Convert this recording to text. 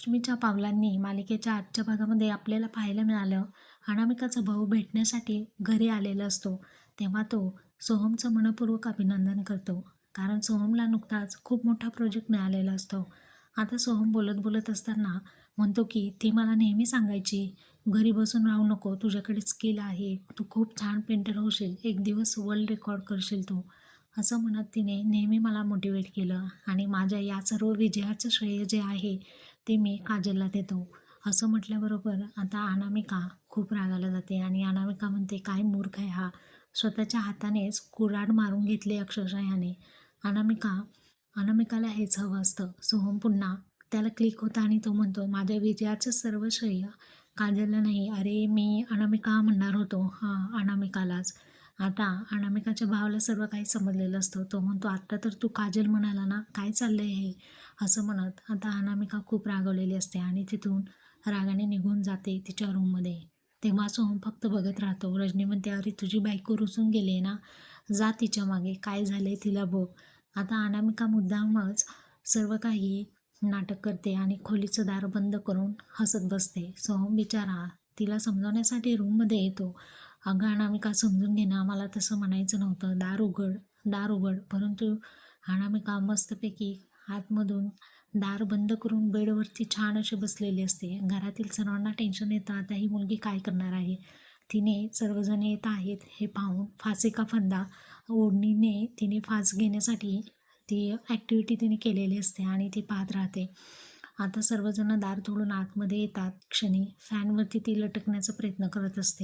लक्ष्मीच्या पावलांनी मालिकेच्या आजच्या भागामध्ये आपल्याला पाहायला मिळालं. अनामिकाचा भाऊ भेटण्यासाठी घरी आलेला असतो. तेव्हा तो सोहमचं मनपूर्वक अभिनंदन करतो. कारण सोहमला नुकताच खूप मोठा प्रोजेक्ट मिळालेला असतो. आता सोहम बोलत बोलत असताना म्हणतो की ती मला नेहमी सांगायची घरी बसून राहू नको तुझ्याकडे स्किल आहे तू खूप छान पेंटर होशील एक दिवस वर्ल्ड रेकॉर्ड करशील तू. असं म्हणत तिने नेहमी मला मोटिवेट केलं. आणि माझ्या या सर्व विजयाचं श्रेय जे आहे ते मी काजलला देतो. असं म्हटल्याबरोबर आता अनामिका खूप रागाला जाते आणि अनामिका म्हणते काय मूर्ख आहे हा. स्वतःच्या हातानेच कुऱ्हाड मारून घेतली अक्षरशः याने. अनामिका अनामिकाला हेच हवं असतं. सोहम पुन्हा त्याला क्लिक होतं आणि तो म्हणतो माझ्या विजयाचं सर्व श्रेय काजलला नाही. अरे मी अनामिका म्हणणार होतो. हां अनामिकालाच. आता अनामिकाच्या भावाला सर्व काही समजलेलं असतं. तो म्हणतो आत्ता तर तू काजल म्हणाला ना काय चाललंय हे? असं म्हणत आता अनामिका खूप रागवलेली असते आणि तिथून रागाने निघून जाते तिच्या रूममध्ये तेव्हा सोहम फक्त बघत राहतो. रजनी म्हणते अरे तुझी बायको रुसून गेली आहे ना? जा तिच्यामागे काय झाले तिला बघ. आता अनामिका मुद्दामच सर्व काही नाटक करते आणि खोलीचं दार बंद करून हसत बसते. सोहम बिचारा तिला समजावण्यासाठी रूममध्ये येतो. अगं अनामिका समजून घे ना मला तसं म्हणायचं नव्हतं. दार उघड दार उघड. परंतु अनामिका मस्तपैकी आतमधून दार बंद करून बेडवरती छान अशी बसलेली असते. घरातील सर्वांना टेन्शन येतं आता ही मुलगी काय करणार आहे? तिने सर्वजण येत आहेत हे पाहून फासे का फंदा ओढणीने तिने फास घेण्यासाठी ती ॲक्टिव्हिटी तिने केलेली असते आणि ती पाहत राहते. आता सर्वजण दार तोडून आतमध्ये येतात. क्षणी फॅनवरती ती लटकण्याचा प्रयत्न करत असते.